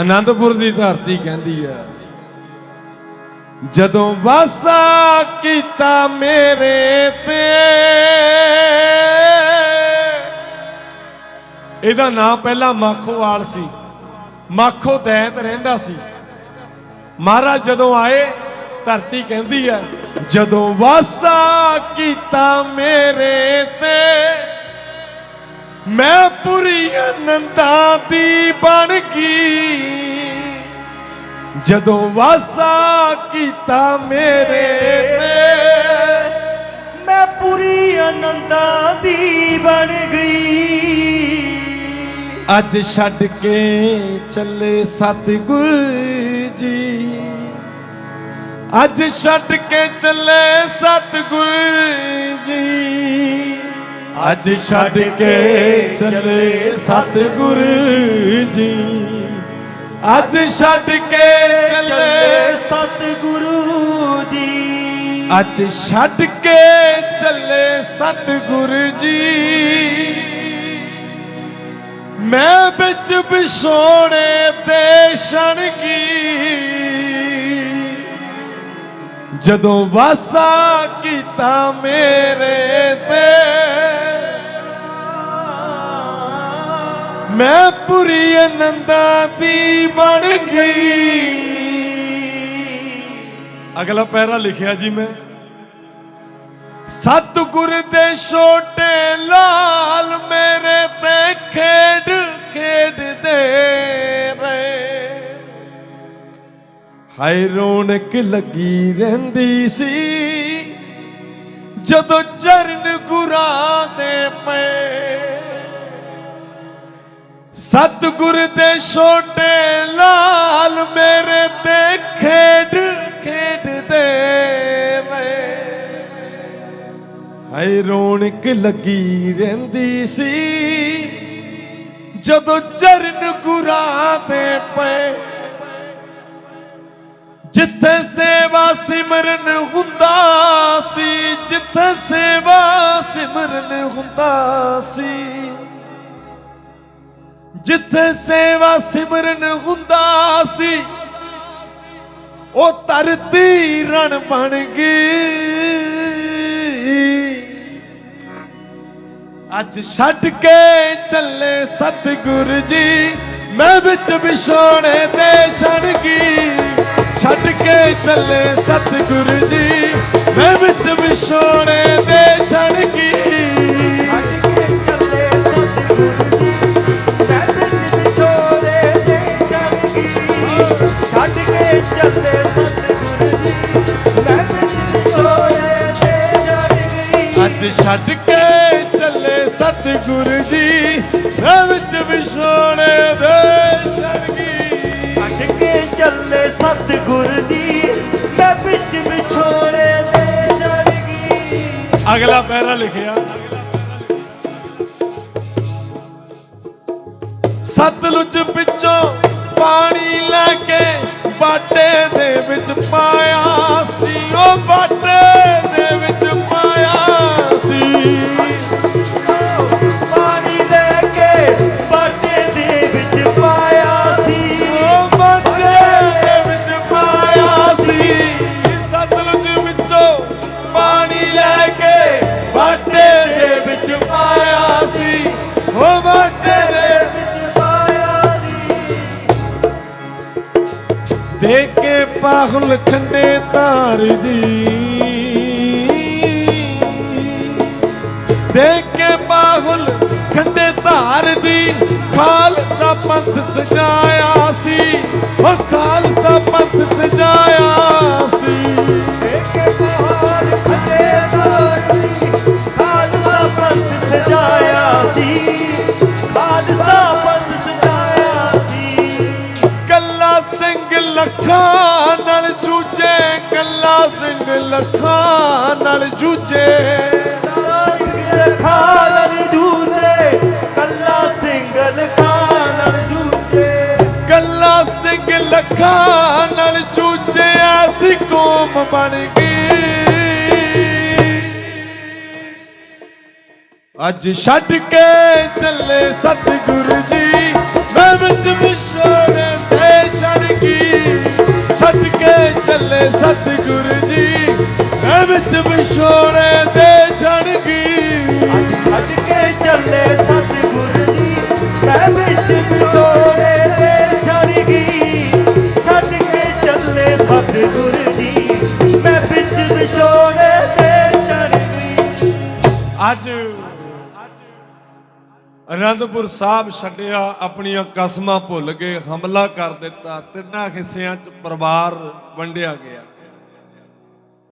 ਅਨੰਦਪੁਰ ਦੀ ਧਰਤੀ ਕਹਿੰਦੀ ਆ ਜਦੋਂ ਵਾਸਾ ਕੀਤਾ ਮੇਰੇ ਤੇ, ਇਹਦਾ ਨਾਂ ਪਹਿਲਾਂ ਮਾਖੋਵਾਲ ਸੀ, ਮਾਖੋ ਦੈਤ ਰਹਿੰਦਾ ਸੀ। ਮਹਾਰਾਜ ਜਦੋਂ ਆਏ, ਧਰਤੀ ਕਹਿੰਦੀ ਆ ਜਦੋਂ ਵਾਸਾ ਕੀਤਾ ਮੇਰੇ ਤੇ ਮੈਂ ਪੂਰੀ ਅਨੰਦਾਂ ਦੀ ਬਣ ਗਈ। ਜਦੋਂ ਵਾਸਾ ਕੀਤਾ ਮੇਰੇ ਤੇ, ਮੈਂ ਪੂਰੀ ਆਨੰਦਾਂ ਦੀ ਬਣ ਗਈ। ਅੱਜ ਛੱਡ ਕੇ ਚੱਲੇ ਸਤਿਗੁਰ ਜੀ। ਅੱਜ ਛੱਡ ਕੇ ਚੱਲੇ ਸਤਿਗੁਰ ਅੱਜ ਛੱਡ ਕੇ ਚਲੇ ਸਤਿਗੁਰ ਜੀ। ਅੱਜ ਛੱਡ ਕੇ ਚਲੇ ਚੱਲੇ ਸਤਿਗੁਰੂ ਜੀ। ਅੱਜ ਛੱਡ ਕੇ ਚੱਲੇ ਸਤਿਗੁਰ ਜੀ। ਮੈਂ ਵਿੱਚ ਵਿਛੋੜੇ ਤੇ ਛਣਗੀ ਜਦੋਂ ਵਾਸਾ ਕੀਤਾ ਮੇਰੇ ਤੇ ਮੈਂ ਪੁਰੀ ਆਨੰਦਾਂ ਦੀ ਬਣ ਗਈ। ਅਗਲਾ ਪੈਰਾ ਲਿਖਿਆ ਜੀ ਮੈਂ। ਸਤਿਗੁਰ ਦੇ ਛੋਟੇ ਲਾਲ ਮੇਰੇ ਤੇ ਖੇਡ, ਖੇਡਦੇ ਰਹੇ। ਹਾਏ ਰੌਣਕ ਲੱਗੀ ਰਹਿੰਦੀ ਸੀ। ਜਦੋਂ ਚਰਨ ਗੁਰਾ ਦੇ ਪਏ ਸਤਿਗੁਰ ਦੇ ਛੋਟੇ ਲਾਲ ਮੇਰੇ ਤੇ ਖੇਡ ਖੇਡਦੇ ਰਹੇ ਹਾਏ ਰੌਣਕ ਲੱਗੀ ਰਹਿੰਦੀ ਸੀ, ਜਦੋਂ ਚਰਨ ਗੁਰਾਂ ਤੇ ਪਏ। ਜਿੱਥੇ ਸੇਵਾ ਸਿਮਰਨ ਹੁੰਦਾ ਸੀ, ਜਿੱਥੇ ਸੇਵਾ ਸਿਮਰਨ ਹੁੰਦਾ ਸੀ ਜਿੱਥੇ ਸੇਵਾ ਸਿਮਰਨ ਹੁੰਦਾ ਸੀ, ਉਹ ਧਰਤੀ ਰਣ ਬਣ ਗਈ। ਅੱਜ ਛੱਡ ਕੇ ਚੱਲੇ ਸਤਿਗੁਰ ਜੀ, ਮੈਂ ਵਿੱਚ ਵਿਛੋੜੇ ਤੇ ਛੜ ਗਈ। ਛੱਡ ਕੇ ਚੱਲੇ ਸਤਿਗੁਰ ਜੀ, ਮੈਂ ਵਿੱਚ ਵਿਛੋੜੇ ਤੇ ਛੜ ਗਈ। ਛੱਡ ਕੇ ਚੱਲੇ ਸਤਿਗੁਰ ਜੀ ਵਿੱਚ ਵਿਛੋੜੇ ਦੇ ਗਈ ਛੱਡ ਕੇ ਚੱਲੇ ਸਤਿਗੁਰ ਜੀ ਮੈਂ ਵਿੱਚ ਵਿਛੋੜੇ ਤੇ ਚੜ ਗਈ ਅਗਲਾ ਪੈਰਾ ਲਿਖਿਆ। ਸਤਲੁਜ ਵਿੱਚੋਂ ਪਾਣੀ ਲੈ ਕੇ ਬਾਟੇ ਦੇ ਵਿੱਚ ਪਾਇਆ ਸੀ। ਉਹ ਦੇ ਕੇ ਪਾਹੁਲ ਖੰਡੇ ਧਾਰ ਦੀ। ਦੇ ਕੇ ਪਾਹੁਲ ਖੰਡੇ ਧਾਰ ਦੀ, ਖਾਲਸਾ ਪੰਥ ਸਜਾਇਆ ਸੀ। ਉਹ ਖਾਲਸਾ ਪੰਥ ਸਜਾਇਆ ਸੀ। ਨਾਲ ਜੂਝੇ ਕੱਲਾ ਸਿੰਘ ਲੱਖਾਂ ਨਾਲ ਜੂਝੇ। ਖਾਲਨ ਜੂਤੇ ਕੱਲਾ ਸਿੰਘਲ ਖਾਨ ਜੂਤੇ ਕੱਲਾ ਸਿੰਘ ਲੱਖਾਂ ਨਾਲ ਜੂਝੇ ਐਸੀ ਕੌਮ ਬਣ ਗਈ। ਅੱਜ ਛੱਡ ਕੇ ਚੱਲੇ ਸਤਿਗੁਰੂ ਜੀ ਮੈਂ ਵਿੱਚ ਵਿਛੋੜੇ ਤੇ ਅੱਜ ਸਤਿਗੁਰੂ ਜੀ, ਮੈਂ ਵਿੱਚ ਵਿਛੋੜੇ ਤੇ ਛੜ ਗਈ। ਛੱਡ ਕੇ ਚੱਲੇ ਸਤਿਗੁਰ ਜੀ, ਮੈਂ ਵਿਛੋੜੇ ਅਨੰਦਪੁਰ ਸਾਹਿਬ ਛੱਡਿਆ, ਆਪਣੀਆਂ ਕਸਮਾਂ ਭੁੱਲ ਕੇ ਹਮਲਾ ਕਰ ਦਿੱਤਾ, ਤਿੰਨਾਂ ਹਿੱਸਿਆਂ 'ਚ ਪਰਿਵਾਰ ਵੰਡਿਆ ਗਿਆ।